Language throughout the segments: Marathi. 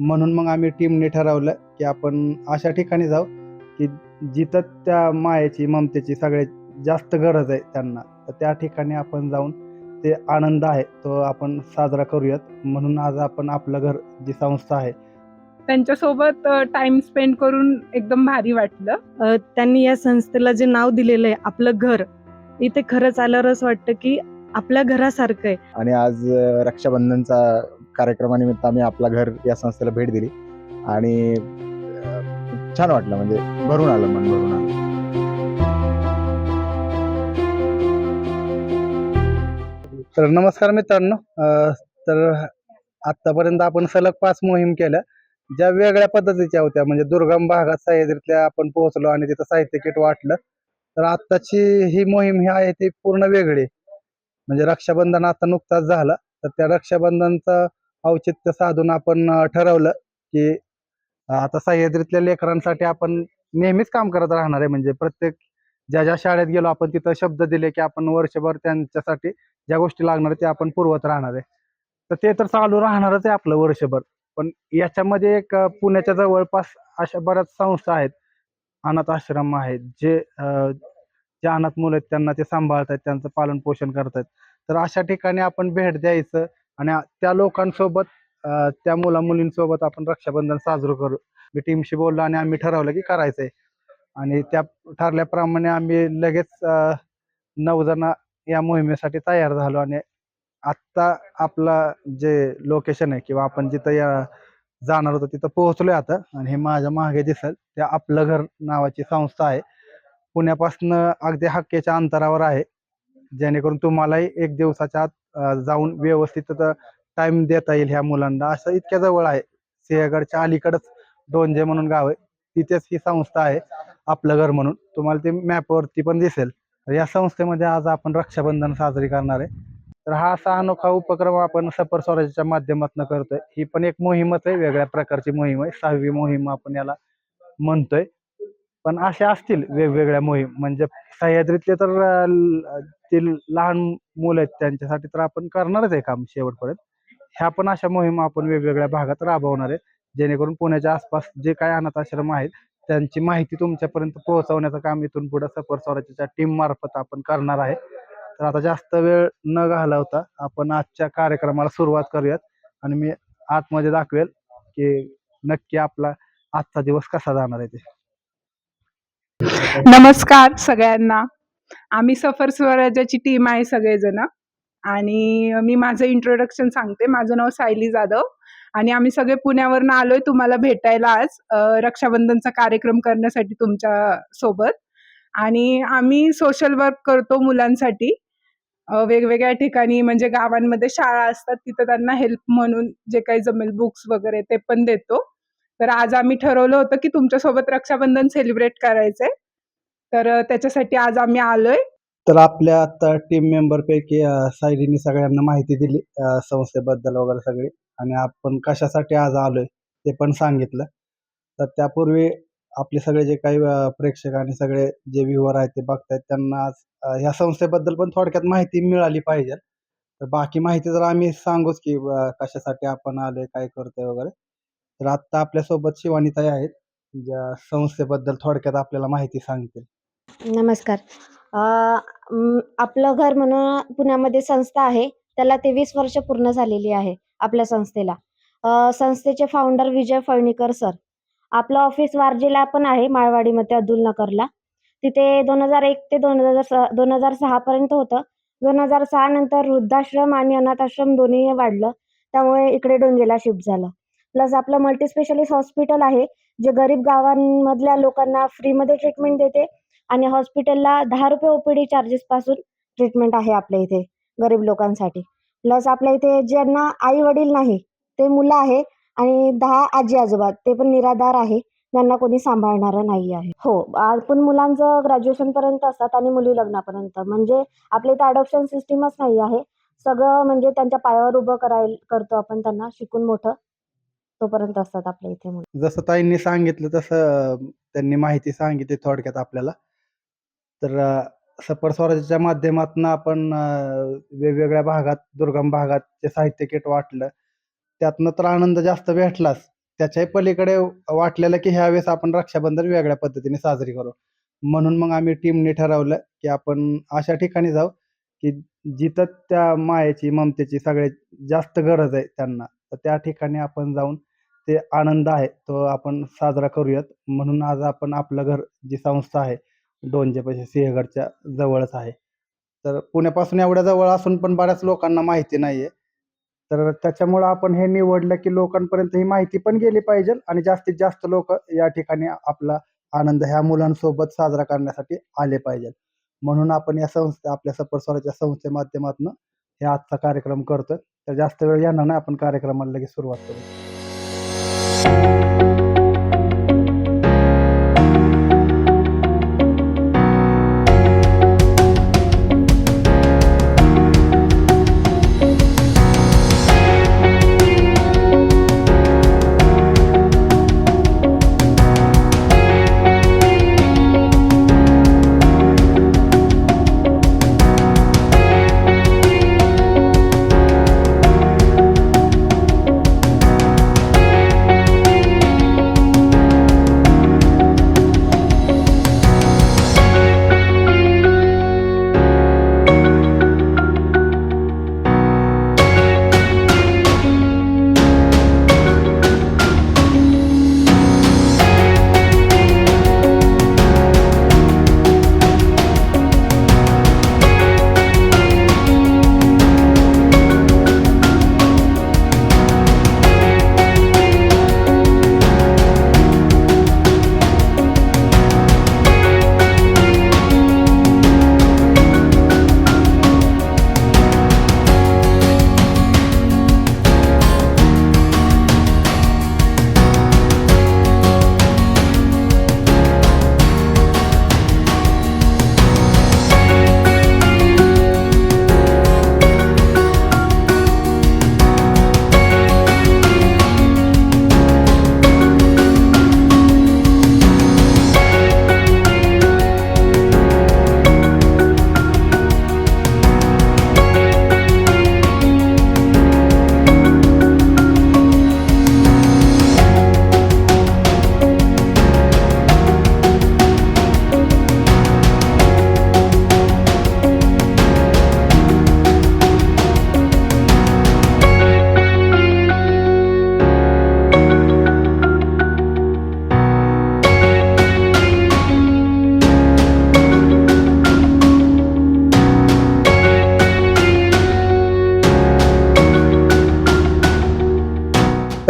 म्हणून मग आम्ही टीमने ठरवलं की आपण अशा ठिकाणी जाऊ की जिथं त्या मायेची ममतेची सगळ्यात जास्त गरज आहे त्यांना तर त्या ठिकाणी आपण जाऊन ते आनंद आहे तो आपण साजरा करूयात. म्हणून आज आपण आपलं घर जी संस्था आहे त्यांच्यासोबत टाइम स्पेंड करून एकदम भारी वाटलं. त्यांनी या संस्थेला जे नाव दिलेलं आहे आपलं घर इथे खरंच आल्यावर असं वाटतं की आपल्या घरासारखं आहे. आणि आज रक्षाबंधनचा कार्यक्रमानिमित्त आम्ही आपला घर या संस्थेला भेट दिली. आणि छान वाटलं म्हणजे भरून आलं मन भरून आलं. तर नमस्कार मित्रांनो. तर आतापर्यंत आपण सलग पाच मोहीम केल्या. ज्या वेगळ्या पद्धतीच्या होत्या. म्हणजे दुर्गम भागात सह्याद्रीतल्या आपण पोहोचलो आणि तिथं साहित्य किट वाटलं. तर आत्ताची ही मोहीम ही आहे ती पूर्ण वेगळी. म्हणजे रक्षाबंधन आता नुकताच झाला. तर त्या रक्षाबंधनचा औचित्य साधून आपण ठरवलं की आता सह्याद्रीतल्या लेकरांसाठी आपण नेहमीच काम करत राहणार आहे. म्हणजे प्रत्येक ज्या ज्या शाळेत गेलो आपण तिथं शब्द दिले की आपण वर्षभर त्यांच्यासाठी ज्या गोष्टी लागणार त्या आपण पुरवत राहणार आहे. तर ते तर चालू राहणारच आहे आपलं वर्षभर. पण याच्यामध्ये एक पुण्याच्या जवळपास अशा बऱ्याच संस्था आहेत. अनाथ आश्रम आहेत जे जे अनाथ मुलं आहेत त्यांना ते सांभाळतात त्यांचं पालन पोषण करतात तर अशा ठिकाणी आपण भेट द्यायचं आणि त्या लोकांसोबत त्या मुला मुलींसोबत आपण रक्षाबंधन साजरं करू. मी टीमशी बोललो आणि आम्ही ठरवलं की करायचंय. आणि त्या ठरल्याप्रमाणे आम्ही लगेच नऊ जण या मोहिमेसाठी तयार झालो आणि आत्ता आपला जे लोकेशन आहे किंवा आपण जिथं या जाणार होतो तिथं पोहोचलोय आता. आणि हे माझ्या मागे दिसल त्या आपलं घर नावाची संस्था आहे. पुण्यापासनं अगदी हक्केच्या अंतरावर आहे. जेणेकरून तुम्हालाही एक दिवसाच्या आत जाऊन व्यवस्थित टाइम देता येईल ह्या मुलांना. असं इतक्या जवळ आहे. सिंहगडच्या अलीकडच डोंजे म्हणून गाव आहे. तिथेच ही संस्था आहे आपलं घर म्हणून. तुम्हाला ते मॅपवरती पण दिसेल. तर या संस्थेमध्ये आज आपण रक्षाबंधन साजरी करणार आहे. तर हा असा अनोखा उपक्रम आपण सफर स्वराज्याच्या माध्यमातून करतोय. ही पण एक मोहीमच आहे. वेगळ्या प्रकारची मोहीम आहे. सहावी मोहीम आपण याला म्हणतोय. पण अशा असतील वेगवेगळ्या मोहीम. म्हणजे सह्याद्रीतले तर ते लहान मुलं आहेत त्यांच्यासाठी तर आपण करणारच आहे काम शेवटपर्यंत. ह्या पण अशा मोहीम आपण वेगवेगळ्या भागात राबवणार आहे जेणेकरून पुण्याच्या आसपास जे काही अनाथ आश्रम आहेत त्यांची माहिती तुमच्यापर्यंत पोहोचवण्याचं काम इथून पुढे सफर स्वराज्याच्या टीम मार्फत आपण करणार आहे. तर आता जास्त वेळ न घालवता आपण आजच्या कार्यक्रमाला सुरुवात करूयात. आणि मी आतमध्ये दाखवेल की नक्की आपला आजचा दिवस कसा जाणार आहे ते. नमस्कार सगळ्यांना. आम्ही सफर स्वराज्याची टीम आहे सगळेजण. आणि मी माझं इंट्रोडक्शन सांगते. माझं नाव सायली जाधव. आणि आम्ही सगळे पुण्यावरनं आलोय तुम्हाला भेटायला आज. रक्षाबंधनचा कार्यक्रम करण्यासाठी तुमच्यासोबत. आणि आम्ही सोशल वर्क करतो मुलांसाठी. वेगवेगळ्या ठिकाणी म्हणजे गावांमध्ये शाळा असतात. तिथं त्यांना हेल्प म्हणून जे काही जमेल बुक्स वगैरे ते पण देतो. तर आज आम्ही ठरवलं होतं की तुमच्यासोबत रक्षाबंधन सेलिब्रेट करायचंय. तर त्याच्यासाठी आज आम्ही आलोय. तर आपल्या आता टीम मेंबर पैकी अं, सायलीने सगळ्यांना माहिती दिली संस्थेबद्दल वगैरे सगळी. आणि आपण कशासाठी आज आलोय ते पण सांगितलं. तर त्यापूर्वी आपले सगळे जे काही प्रेक्षक आणि सगळे जे व्ह्युअर आहेत ते बघतायत त्यांना या ह्या संस्थेबद्दल पण थोडक्यात माहिती मिळाली पाहिजे. तर बाकी माहिती जर आम्ही सांगूच की कशासाठी आपण आलोय काय करतोय वगैरे तर आत्ता आपल्यासोबत शिवानीताई आहेत. ज्या संस्थेबद्दल थोडक्यात आपल्याला माहिती सांगतील. नमस्कार. आपलं घर म्हणून पुण्यामध्ये संस्था आहे. त्याला तेवीस वर्ष पूर्ण झालेली आहे आपल्या संस्थेला. संस्थेचे फाउंडर विजय फळणीकर सर आपलं ऑफिस वारजेला पण आहे माळवाडीमध्ये अब्दुल नगरला तिथे दोन हजार एक ते दोन हजार स दोन हजार सहापर्यंत होतं. दोन हजार सहा नंतर वृद्धाश्रम आणि अनाथाश्रम दोन्ही वाढलं. त्यामुळे इकडे डोंगेला शिफ्ट झालं. प्लस आपलं मल्टीस्पेशालिस्ट हॉस्पिटल आहे जे गरीब गावांमधल्या लोकांना फ्रीमध्ये ट्रीटमेंट देते. आणि हॉस्पिटलला दहा रुपये ओपीडी चार्जेस पासून ट्रीटमेंट आहे आपल्या इथे गरीब लोकांसाठी. प्लस आपल्या इथे ज्यांना आई वडील नाही ते मुलं आहे आणि दहा आजी आजोबा ते पण निराधार आहे त्यांना कोणी सांभाळणारं नाही आहे. हो आपण मुलांचं ग्रॅज्युएशन पर्यंत असतात आणि मुली लग्नापर्यंत. म्हणजे आपल्या इथे अडॉप्शन सिस्टीमच नाही आहे. सगळं म्हणजे त्यांच्या पायावर उभं करायला करतो आपण त्यांना शिकून मोठं तोपर्यंत असतात आपल्या इथे जसं ताईंनी सांगितलं तसं त्यांनी माहिती सांगितली थोडक्यात आपल्याला. तर सपर सफर स्वराज्याच्या माध्यमातून आपण वेगवेगळ्या भागात दुर्गम भागात जे साहित्य किट वाटलं त्यातनं तर आनंद जास्त भेटलाच. त्याच्याही पलीकडे वाटलेलं की ह्यावेळेस आपण रक्षाबंधन वेगळ्या पद्धतीने साजरी करू. म्हणून मग आम्ही टीमने ठरवलं की आपण अशा ठिकाणी जाऊ की जिथं त्या मायेची ममतेची सगळ्यात जास्त गरज आहे त्यांना तर त्या ठिकाणी आपण जाऊन ते आनंद आहे तो आपण साजरा करूयात. म्हणून आज आपण आपलं घर जी संस्था आहे दोनशे पैसे सिंहगडच्या जवळच आहे. तर पुण्यापासून एवढ्या जवळ असून पण बऱ्याच लोकांना माहिती नाही आहे तर त्याच्यामुळं आपण हे निवडलं की लोकांपर्यंत ही माहिती पण गेली पाहिजे आणि जास्तीत जास्त लोक या ठिकाणी आपला आनंद ह्या मुलांसोबत साजरा करण्यासाठी आले पाहिजेत. म्हणून आपण या संस्थे आपल्या सफरस्वराच्या संस्थे माध्यमातून हे आजचा कार्यक्रम करतोय. तर जास्त वेळ येणार नाही आपण कार्यक्रमाला लगेच सुरुवात करू.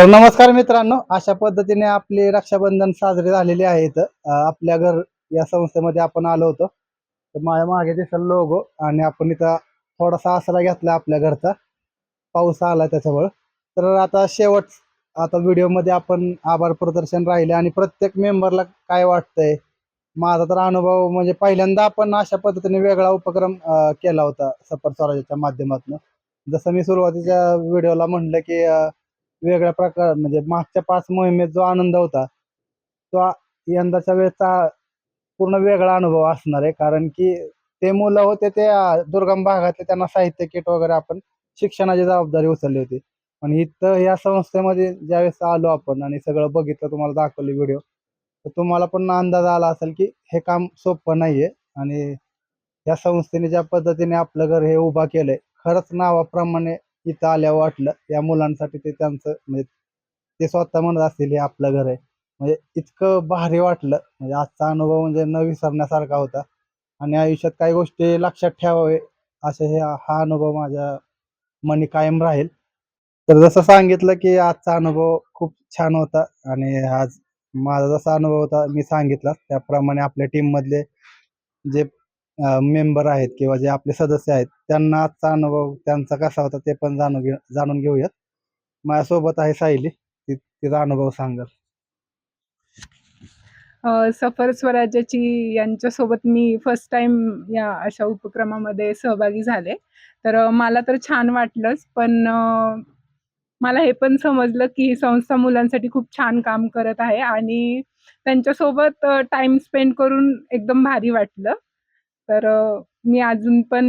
तर नमस्कार मित्रांनो अशा पद्धतीने आपली रक्षाबंधन साजरे झालेली आहे आपल्या घर या संस्थेमध्ये आपण आलो होतो. तर माझ्या मागे दिसल लोगो आणि आपण इथं थोडासा आसरा घेतला आपल्या घरचा. पाऊस आला त्याच्यामुळं. तर आता शेवट आता व्हिडिओमध्ये आपण आभार प्रदर्शन राहिले आणि प्रत्येक मेंबरला काय वाटतंय? माझा तर अनुभव म्हणजे पहिल्यांदा आपण अशा पद्धतीने वेगळा उपक्रम केला होता सफर स्वराज्याच्या माध्यमातून. जसं मी सुरुवातीच्या व्हिडिओला म्हणलं की वेगळ्या प्रकार म्हणजे मागच्या पाच मोहिमेत जो आनंद होता तो आ- यंदाच्या वेळेचा पूर्ण वेगळा अनुभव असणार आहे. कारण की ते मुलं होते ते अं, दुर्गम भागातले त्यांना साहित्य किट वगैरे आपण शिक्षणाची जबाबदारी उचलली होती. आणि इथं या संस्थेमध्ये ज्यावेळेस आलो आपण आणि सगळं बघितलं तुम्हाला दाखवले व्हिडिओ तर तुम्हाला पण अंदाज आला असेल की हे काम सोपं नाहीये. आणि या संस्थेने ज्या पद्धतीने आपलं घर हे उभा केलंय खरंच नावाप्रमाणे इथं आल्यावर वाटलं या मुलांसाठी ते त्यांचं म्हणजे ते स्वतः म्हणत असतील हे आपलं घर आहे. म्हणजे इतकं भारी वाटलं. म्हणजे आजचा अनुभव म्हणजे न विसरण्यासारखा होता. आणि आयुष्यात काही गोष्टी लक्षात ठेवावे असे हे हा अनुभव माझ्या मनी कायम राहील. तर जसं सांगितलं की आजचा अनुभव खूप छान होता. आणि आज माझा जसा अनुभव होता मी सांगितला त्याप्रमाणे आपल्या टीममधले जे मेंबर आहेत किंवा जे आपले सदस्य आहेत त्यांना आजचा अनुभव त्यांचा कसा होता ते पण जाणून घे जाणून घेऊयात. माझ्यासोबत आहे सायली ती तिचा अनुभव सांगल. सफर स्वराज्याची यांच्यासोबत मी फर्स्ट टाइम या अशा उपक्रमामध्ये सहभागी झाले. तर मला तर छान वाटलंच पण मला हे पण समजलं की ही संस्था मुलांसाठी खूप छान काम करत आहे आणि त्यांच्यासोबत टाइम स्पेंड करून एकदम भारी वाटलं. तर मी अजून पण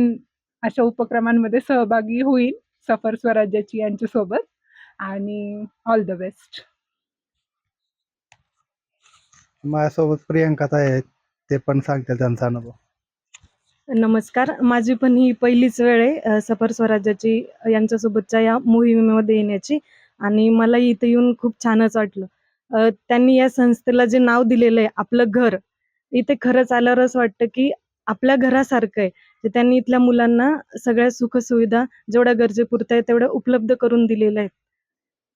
अशा उपक्रमांमध्ये सहभागी होईल सफर स्वराज्याची यांच्यासोबत आणि ऑल द बेस्ट माझ्यासोबत प्रियंका आहेत ते पण सांगतील त्यांचा अनुभव. नमस्कार माझी पण ही पहिलीच वेळ आहे सफर स्वराज्याची यांच्यासोबतच्या या मोहिमेमध्ये येण्याची आणि मला इथे येऊन खूप छानच वाटलं. त्यांनी या संस्थेला जे नाव दिलेलं आहे आपलं घर इथे खरंच आल्यावर असं वाटतं की आपल्या घरासारखं आहे. तर त्यांनी इथल्या मुलांना सगळ्या सुखसुविधा जेवढ्या गरजेपुरत्या आहेत तेवढ्या उपलब्ध करून दिलेल्या आहेत.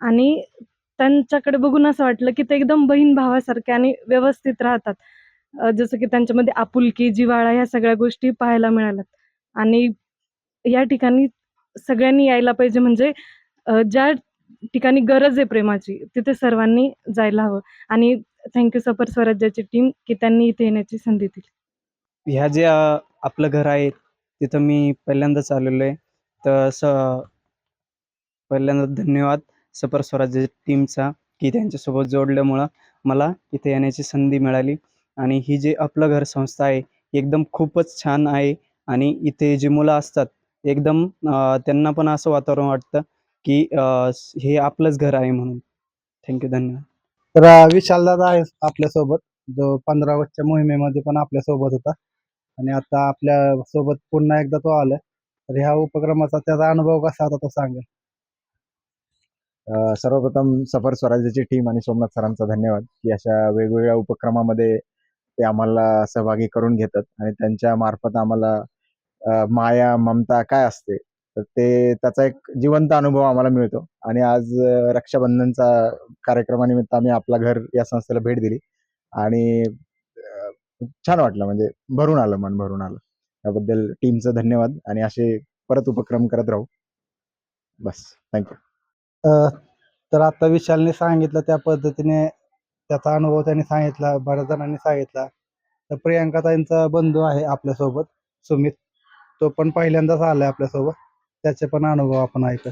आणि त्यांच्याकडे बघून असं वाटलं की ते एकदम बहीण भावासारखे आणि व्यवस्थित राहतात. जसं की त्यांच्यामध्ये आपुलकी जिव्हाळा ह्या सगळ्या गोष्टी पाहायला मिळाल्यात. आणि या ठिकाणी सगळ्यांनी यायला पाहिजे म्हणजे ज्या ठिकाणी गरज आहे प्रेमाची तिथे सर्वांनी जायला हवं. आणि थँक्यू सपर स्वराज्याची टीम की त्यांनी इथे येण्याची संधी दिली. ह्या जे आपलं घर आहे तिथं मी पहिल्यांदाच आलेलो आहे. तर स पहिल्यांदा धन्यवाद सपर स्वराज्य टीमचा की त्यांच्यासोबत जोडल्यामुळं मला इथे येण्याची संधी मिळाली. आणि ही जी आपलं घर संस्था आहे एकदम खूपच छान आहे. आणि इथे जी मुलं असतात एकदम त्यांना पण असं वातावरण वाटतं की हे आपलंच घर आहे म्हणून. थँक्यू धन्यवाद. तर विशाल विशालदादा आहे आपल्यासोबत जो पंधरा वर्षच्या मोहिमेमध्ये पण आपल्यासोबत होता. आणि आता आपल्यासोबत पुन्हा एकदा तो आलाय तर ह्या उपक्रमाचा त्याचा अनुभव कसा होता तो सांगेल? सर्वप्रथम सफर स्वराज्याची टीम आणि सोमनाथ सरांचा धन्यवाद की अशा वेगवेगळ्या उपक्रमामध्ये ते आम्हाला सहभागी करून घेतात आणि त्यांच्या मार्फत आम्हाला माया ममता काय असते तर ते त्याचा एक जिवंत अनुभव आम्हाला मिळतो. आणि आज रक्षाबंधनचा कार्यक्रमानिमित्त आम्ही आपला घर या संस्थेला भेट दिली. आणि छान वाटलं. म्हणजे भरून आलं मन भरून आलं. त्याबद्दल टीमचं धन्यवाद आणि असे परत उपक्रम करत राहू. बस. थँक्यू तर आता विशालने सांगितलं त्या पद्धतीने त्याचा अनुभव त्यांनी सांगितला बऱ्याच जणांनी सांगितला. तर प्रियंका ताईंचा बंधू आहे आपल्यासोबत सुमित. तो पण पहिल्यांदाच आलाय आपल्यासोबत. त्याचे पण अनुभव आपण ऐकू.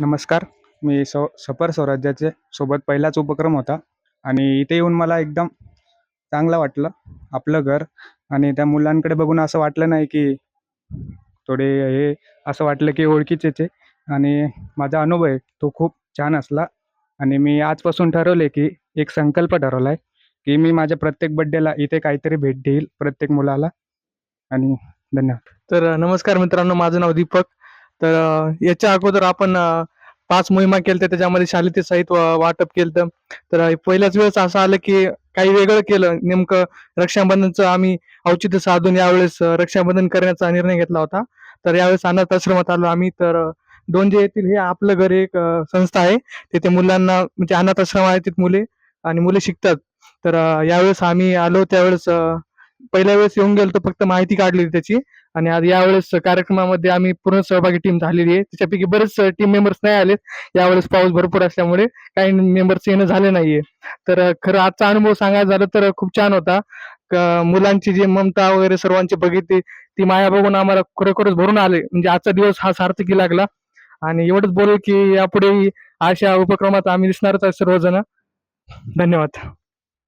नमस्कार. मी सौ सफर स्वराज्याचे सोबत पहिलाच उपक्रम होता. आणि इथे येऊन मला एकदम चांगलं वाटलं आपलं घर. आणि त्या मुलांकडे बघून असं वाटलं नाही की थोडे हे असं वाटलं की ओळखीचेच आहे आणि माझा अनुभव आहे तो खूप छान असला. आणि मी आजपासून ठरवले की एक संकल्प ठरवला आहे की मी माझ्या प्रत्येक बड्डेला इथे काहीतरी भेट देईल प्रत्येक मुलाला. आणि धन्यवाद. तर नमस्कार मित्रांनो माझं नाव दीपक. तर याच्या अगोदर आपण पाच मोहिमा केल्या त्याच्यामध्ये शालेय साहित्य वाटप केलं तर पहिल्याच वेळेस असं आलं की काही वेगळं केलं. नेमकं रक्षाबंधनचं आम्ही औचित्य साधून यावेळेस रक्षाबंधन करण्याचा निर्णय घेतला होता. तर यावेळेस अनाथ आश्रमात आलो आम्ही. तर दोन दोनजे येथील हे आपलं घर एक संस्था आहे. तिथे मुलांना म्हणजे अनाथ आश्रम आहे तिथे मुले आणि मुले शिकतात. तर यावेळेस आम्ही आलो. त्यावेळेस पहिल्या वेळेस येऊन गेलो तर फक्त माहिती काढली त्याची. आणि आज यावेळेस कार्यक्रमामध्ये आम्ही पूर्ण सहभागी टीम झालेली आहे. त्याच्यापैकी बरेच टीम मेंबर्स नाही आलेत. यावेळेस पाऊस भरपूर असल्यामुळे काही मेंबर्स येणं झाले नाहीये. तर खरं आजचा अनुभव सांगायचा झालं तर खूप छान होता. मुलांची जी ममता वगैरे सर्वांची बघितली ती माया बघून आम्हाला खरोखरच भरून आले. म्हणजे आजचा दिवस हा सार्थकी लागला. आणि एवढंच बोलू की यापुढे अशा उपक्रमात आम्ही दिसणारच आहे सर्वजण. धन्यवाद.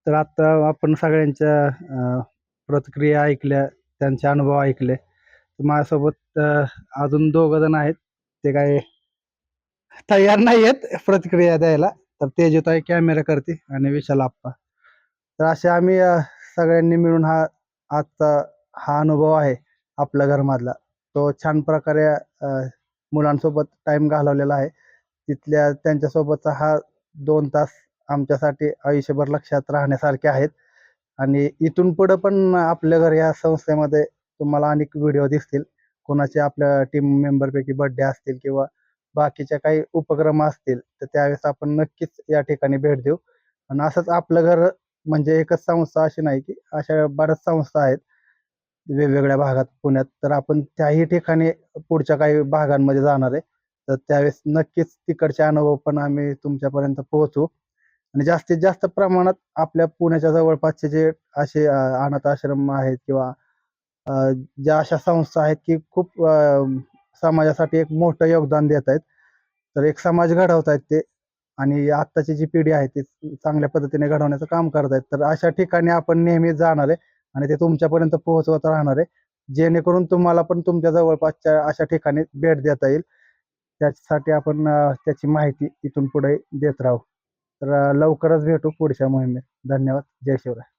तर आता आपण सगळ्यांच्या प्रतिक्रिया ऐकल्या त्यांचे अनुभव ऐकले. माझ्यासोबत अजून दोघ जण आहेत. ते काय तयार नाही आहेत प्रतिक्रिया द्यायला. तर तेजत आहे कॅमेरा करते आणि विशाल आप्पा. तर असे आम्ही सगळ्यांनी मिळून हा आजचा हा अनुभव आहे आपल्या घरमधला. तो छान प्रकारे मुलांसोबत टाईम घालवलेला आहे. तिथल्या त्यांच्यासोबतचा हा दोन तास आमच्यासाठी आयुष्यभर लक्षात राहण्यासारखे आहेत. आणि इथून पुढं पण आपल्या घर या संस्थेमध्ये तुम्हाला अनेक व्हिडिओ दिसतील. कोणाचे आपल्या टीम मेंबरपैकी बर्थडे असतील किंवा बाकीच्या काही उपक्रम असतील तर त्यावेळेस आपण नक्कीच या ठिकाणी भेट देऊ. आणि असंच आपलं घर म्हणजे एकच संस्था अशी नाही की अशा बऱ्याच संस्था आहेत. वेगवेगळ्या भागात पुण्यात. तर आपण त्याही ठिकाणी पुढच्या काही भागांमध्ये जाणार आहे. तर त्यावेळेस नक्कीच तिकडचे अनुभव पण आम्ही तुमच्यापर्यंत पोहोचू. आणि जास्तीत जास्त प्रमाणात आपल्या पुण्याच्या जवळपासचे जे असे अनाथ आश्रम आहेत किंवा ज्या अशा संस्था आहेत की खूप समाजासाठी एक मोठं योगदान देत आहेत. तर एक समाज घडवत आहेत ते आणि आत्ताची जी पिढी आहे ती चांगल्या पद्धतीने घडवण्याचं काम करत आहेत. तर अशा ठिकाणी आपण नेहमी जाणार आहे आणि ते तुमच्यापर्यंत पोहोचवत राहणार आहे. जेणेकरून तुम्हाला पण तुमच्या जवळपासच्या अशा ठिकाणी भेट देता येईल. त्यासाठी आपण त्याची माहिती इथून पुढे देत राहू. तर लवकरच भेटू पुढच्या मोहिमेत. धन्यवाद. जय शिवराय.